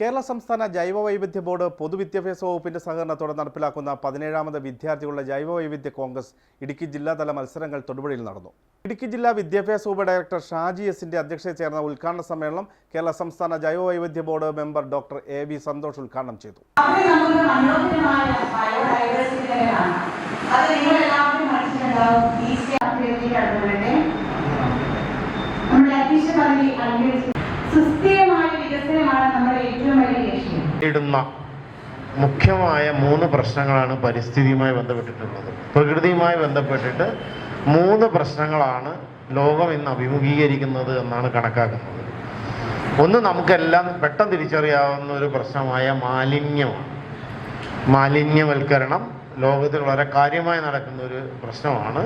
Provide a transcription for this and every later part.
കേരള സംസ്ഥാന ജൈവ വൈവിധ്യ ബോർഡ് പൊതുവിദ്യാഭ്യാസ വകുപ്പിന്റെ സഹകരണത്തോടെ നടപ്പിലാക്കുന്ന പതിനേഴാമത് വിദ്യാർത്ഥികളുടെ ജൈവ വൈവിധ്യ കോൺഗ്രസ് ഇടുക്കി ജില്ലാതല മത്സരങ്ങൾ തൊടുപുഴയിൽ നടന്നു. ഇടുക്കി ജില്ലാ വിദ്യാഭ്യാസ ഉപ ഡയറക്ടർ ഷാജി എസിന്റെ അധ്യക്ഷതയിൽ ചേർന്ന ഉദ്ഘാടന സമ്മേളനം കേരള സംസ്ഥാന ജൈവ വൈവിധ്യ board member doctor A V Santhosh ഉദ്ഘാടനം ചെയ്തു. അവിടെ നേരിടുന്ന മുഖ്യമായ മൂന്ന് പ്രശ്നങ്ങളാണ് പരിസ്ഥിതിയുമായി ബന്ധപ്പെട്ടിട്ടുള്ളത്. പ്രകൃതിയുമായി ബന്ധപ്പെട്ടിട്ട് മൂന്ന് പ്രശ്നങ്ങളാണ് ലോകം ഇന്ന് അഭിമുഖീകരിക്കുന്നത് എന്നാണ് കണക്കാക്കുന്നത്. ഒന്ന് നമുക്കെല്ലാം പെട്ടെന്ന് തിരിച്ചറിയാവുന്ന ഒരു പ്രശ്നമായ മാലിന്യമാണ്. മാലിന്യവൽക്കരണം ലോകത്തിൽ വളരെ കാര്യമായി നടക്കുന്ന ഒരു പ്രശ്നമാണ്.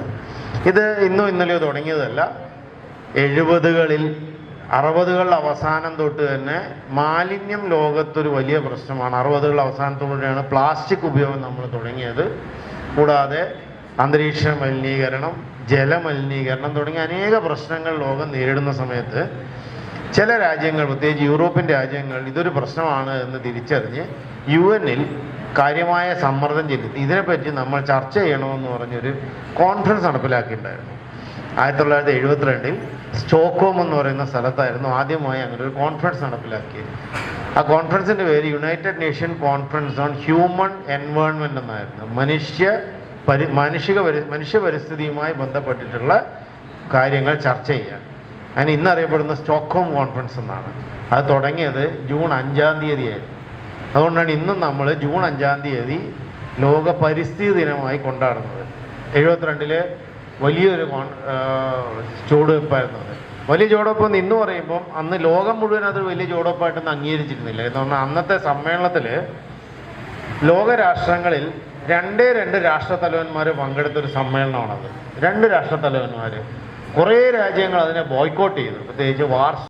ഇത് ഇന്നും ഇന്നലെയോ തുടങ്ങിയതല്ല എഴുപതുകളിൽ അറുപതുകളുടെ അവസാനം തൊട്ട് തന്നെ മാലിന്യം ലോകത്തൊരു വലിയ പ്രശ്നമാണ്. അറുപതുകളുടെ അവസാനത്തോടെയാണ് പ്ലാസ്റ്റിക് ഉപയോഗം നമ്മൾ തുടങ്ങിയത്. കൂടാതെ അന്തരീക്ഷ മലിനീകരണം ജലമലിനീകരണം തുടങ്ങിയ അനേക പ്രശ്നങ്ങൾ ലോകം നേരിടുന്ന സമയത്ത് ചില രാജ്യങ്ങൾ പ്രത്യേകിച്ച് യൂറോപ്യൻ രാജ്യങ്ങൾ ഇതൊരു പ്രശ്നമാണ് എന്ന് തിരിച്ചറിഞ്ഞ് യു എന്നിൽ കാര്യമായ സമ്മർദ്ദം ചെലുത്തി. ഇതിനെപ്പറ്റി നമ്മൾ ചർച്ച ചെയ്യണമെന്ന് പറഞ്ഞൊരു കോൺഫറൻസ് നടപ്പിലാക്കിയിട്ടുണ്ടായിരുന്നു. ആയിരത്തി തൊള്ളായിരത്തി എഴുപത്തിരണ്ടിൽ സ്റ്റോക്ക്ഹോം എന്ന് പറയുന്ന സ്ഥലത്തായിരുന്നു ആദ്യമായി അങ്ങനെ ഒരു കോൺഫറൻസ് നടപ്പിലാക്കിയത്. ആ കോൺഫറൻസിന്റെ പേര് United Nation conference on human environment എന്നായിരുന്നു. മനുഷ്യ പരി മാനുഷിക പരി മനുഷ്യ പരിസ്ഥിതിയുമായി ബന്ധപ്പെട്ടിട്ടുള്ള കാര്യങ്ങൾ ചർച്ച ചെയ്യാൻ. അതിന് ഇന്നറിയപ്പെടുന്ന സ്റ്റോക്ക്ഹോം കോൺഫറൻസ് എന്നാണ്. അത് തുടങ്ങിയത് ജൂൺ അഞ്ചാം തീയതിയായിരുന്നു. അതുകൊണ്ടാണ് ഇന്നും നമ്മൾ ജൂൺ അഞ്ചാം തീയതി ലോക പരിസ്ഥിതി ദിനമായി കൊണ്ടാടുന്നത്. എഴുപത്തിരണ്ടിൽ വലിയൊരു ചുവടുവെപ്പായിരുന്നു അത്. വലിയ ചുവടുവെപ്പ് ഇന്ന് പറയുമ്പം അന്ന് ലോകം മുഴുവൻ അത് വലിയ ചുവടുവെപ്പായിട്ടൊന്നും അംഗീകരിച്ചിരുന്നില്ല. എന്ന് അന്നത്തെ സമ്മേളനത്തിൽ ലോകരാഷ്ട്രങ്ങളിൽ രണ്ടേ രണ്ട് രാഷ്ട്രത്തലവന്മാർ പങ്കെടുത്തൊരു സമ്മേളനമാണത്. രണ്ട് രാഷ്ട്രത്തലവന്മാർ കുറേ രാജ്യങ്ങൾ അതിനെ ബോയ്ക്കോട്ട് ചെയ്തു. പ്രത്യേകിച്ച് വാർസ്